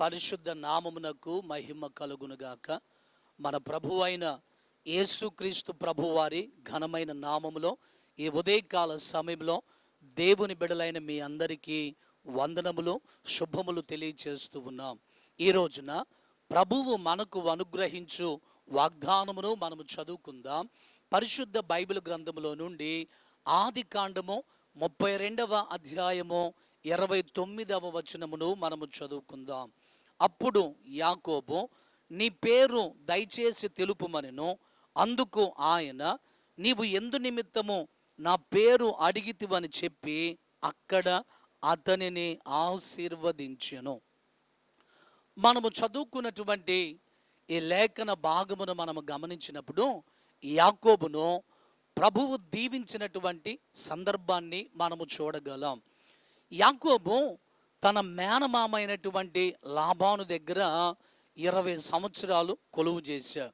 పరిశుద్ధ నామమునకు మహిమ కలుగునుగాక. మన ప్రభు అయిన యేసుక్రీస్తు ప్రభువారి ఘనమైన నామములో ఈ ఉదయకాల సమయంలో దేవుని బిడలైన మీ అందరికీ వందనములు శుభములు తెలియచేస్తూ ఉన్నాం. ఈ రోజున ప్రభువు మనకు అనుగ్రహించు వాగ్దానమును మనము చదువుకుందాం. పరిశుద్ధ బైబిల్ గ్రంథములో నుండి ఆది కాండము ముప్పై రెండవ అధ్యాయము ఇరవై తొమ్మిదవ వచనమును మనము చదువుకుందాం. అప్పుడు యాకోబు నీ పేరు దయచేసి తెలుపుమనెను. అందుకు ఆయన నీవు ఎందు నిమిత్తము నా పేరు అడిగితివని చెప్పి అక్కడ అతనిని ఆశీర్వదించెను. మనము చదువుకున్నటువంటి ఈ లేఖన భాగమును మనము గమనించినప్పుడు యాకోబును ప్రభువు దీవించినటువంటి సందర్భాన్ని మనము చూడగలం. యాకోబు తన మేనమామ అయినటువంటి లాభాను దగ్గర ఇరవై సంవత్సరాలు కొలువు చేశాడు.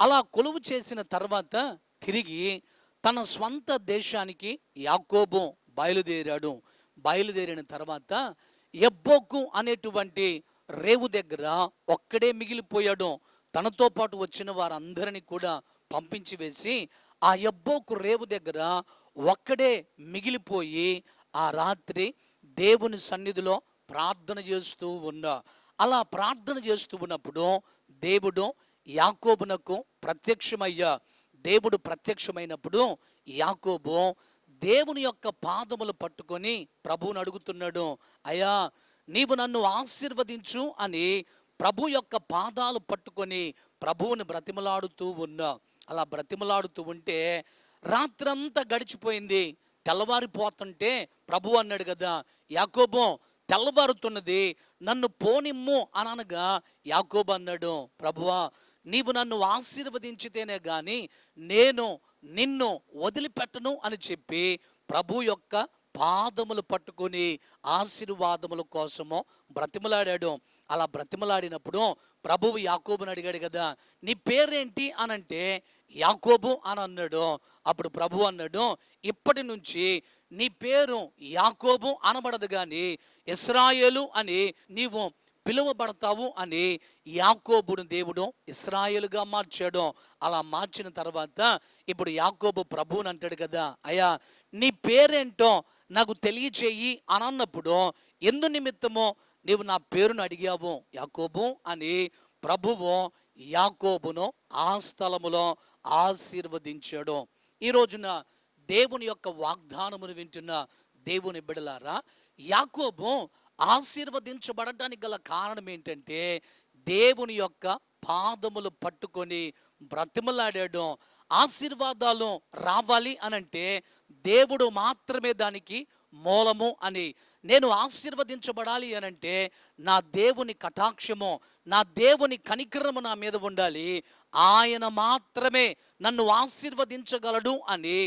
అలా కొలువు చేసిన తర్వాత తిరిగి తన స్వంత దేశానికి యాకోబు బయలుదేరాడు. బయలుదేరిన తర్వాత ఎబ్బోకు అనేటువంటి రేవు దగ్గర ఒక్కడే మిగిలిపోయాడు. తనతో పాటు వచ్చిన వారందరినీ కూడా పంపించి వేసి ఆ ఎబ్బోకు రేవు దగ్గర ఒక్కడే మిగిలిపోయి ఆ రాత్రి దేవుని సన్నిధిలో ప్రార్థన చేస్తూ ఉన్నా. అలా ప్రార్థన చేస్తూ ఉన్నప్పుడు దేవుడు యాకోబునకు ప్రత్యక్షమయ్యా. దేవుడు ప్రత్యక్షమైనప్పుడు యాకోబు దేవుని యొక్క పాదములు పట్టుకొని ప్రభువుని అడుగుతున్నాడు. అయ్యా నీవు నన్ను ఆశీర్వదించు అని ప్రభు యొక్క పాదాలు పట్టుకొని ప్రభువుని బ్రతిమలాడుతూ ఉన్నా. అలా బ్రతిమలాడుతూ ఉంటే రాత్రంతా గడిచిపోయింది. తెల్లవారిపోతుంటే ప్రభు అన్నాడు కదా యాకోబం తెల్లవారుతున్నది నన్ను పోనిమ్ము అని అనగా యాకోబు అన్నాడు ప్రభువా నీవు నన్ను ఆశీర్వదించితేనే గాని నేను నిన్ను వదిలిపెట్టను అని చెప్పి ప్రభు యొక్క పాదములు పట్టుకొని ఆశీర్వాదముల కోసము బ్రతిమలాడాడు. అలా బ్రతిమలాడినప్పుడు ప్రభువు యాకోబుని అడిగాడు కదా నీ పేరేంటి? అని అంటే యాకోబు అని అన్నాడు అప్పుడు ప్రభు అన్నాడు ఇప్పటి నుంచి నీ పేరు యాకోబు అనబడదు కానీ ఇస్రాయేలు అని నీవు పిలువబడతావు అని యాకోబుడు దేవుడు ఇస్రాయేలుగా మార్చాడు. అలా మార్చిన తర్వాత ఇప్పుడు యాకోబు ప్రభువుని అంటాడు కదా అయ్యా నీ పేరేంటో నాకు తెలియచేయి అని అన్నప్పుడు ఎందు నిమిత్తమో నీవు నా పేరును అడిగావు? యాకోబు అని ప్రభువు యాకోబును ఆ స్థలములో ఆశీర్వదించాడు. ఈ రోజున దేవుని యొక్క వాగ్దానమును వింటున్న దేవుని బిడలారా యాకోబు ఆశీర్వదించబడటానికి గల కారణం ఏంటంటే దేవుని యొక్క పాదములు పట్టుకొని బ్రతిమలాడాడు ఆశీర్వాదాలు రావాలి అనంటే దేవుడు మాత్రమే దానికి మూలము అని. నేను ఆశీర్వదించబడాలి అనంటే నా దేవుని కటాక్షము నా దేవుని కనికరము నా మీద ఉండాలి. ఆయన మాత్రమే నన్ను ఆశీర్వదించగలడు అని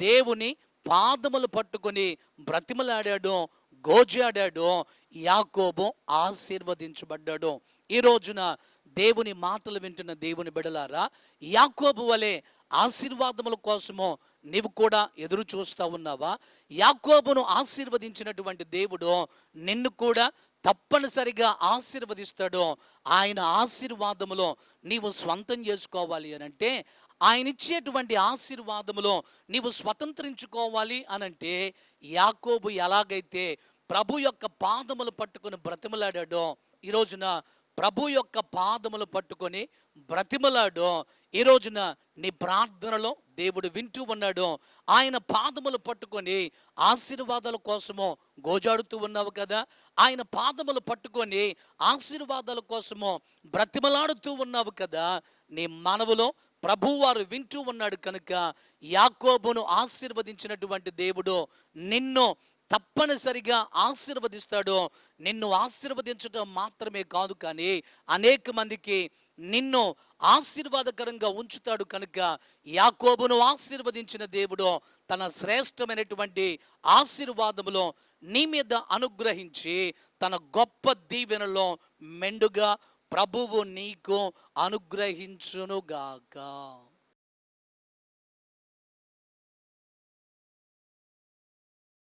దేవుని పాదములు పట్టుకొని బ్రతిమలాడాడు గోజాడాడు యాకోబు ఆశీర్వదించబడ్డాడు. ఈ రోజున దేవుని మాటలు వింటున్న దేవుని బిడలారా యాకోబు వలె ఆశీర్వాదముల కోసము నీవు కూడా ఎదురు చూస్తూ ఉన్నావా? యాకోబును ఆశీర్వదించినటువంటి దేవుడు నిన్ను కూడా తప్పనిసరిగా ఆశీర్వదిస్తాడు. ఆయన ఆశీర్వాదములో నీవు స్వంతం చేసుకోవాలి అని అంటే ఆయన ఇచ్చేటువంటి ఆశీర్వాదములో నీవు స్వతంత్రించుకోవాలి అనంటే యాకోబు ఎలాగైతే ప్రభు యొక్క పాదములు పట్టుకొని బ్రతిమలాడాడో ఈ రోజున ప్రభు యొక్క పాదములు పట్టుకొని బ్రతిమలాడో ఈ రోజున నీ ప్రార్థనలో దేవుడు వింటూ ఉన్నాడు. ఆయన పాదములు పట్టుకొని ఆశీర్వాదాల కోసము గోజాడుతూ ఉన్నావు కదా. ఆయన పాదములు పట్టుకొని ఆశీర్వాదాల కోసము బ్రతిమలాడుతూ ఉన్నావు కదా. నీ మనవులో ప్రభువారు వింటూ ఉన్నాడు కనుక యాకోబును ఆశీర్వదించినటువంటి దేవుడు నిన్ను తప్పనిసరిగా ఆశీర్వదిస్తాడు. నిన్ను ఆశీర్వదించడం మాత్రమే కాదు కానీ అనేక మందికి నిన్ను ఆశీర్వాదకరంగా ఉంచుతాడు కనుక యాకోబును ఆశీర్వదించిన దేవుడు తన శ్రేష్టమైనటువంటి ఆశీర్వాదములో నీ మీద అనుగ్రహించి తన గొప్ప దీవెనలో మెండుగా ప్రభువు నీకు అనుగ్రహించునుగాక.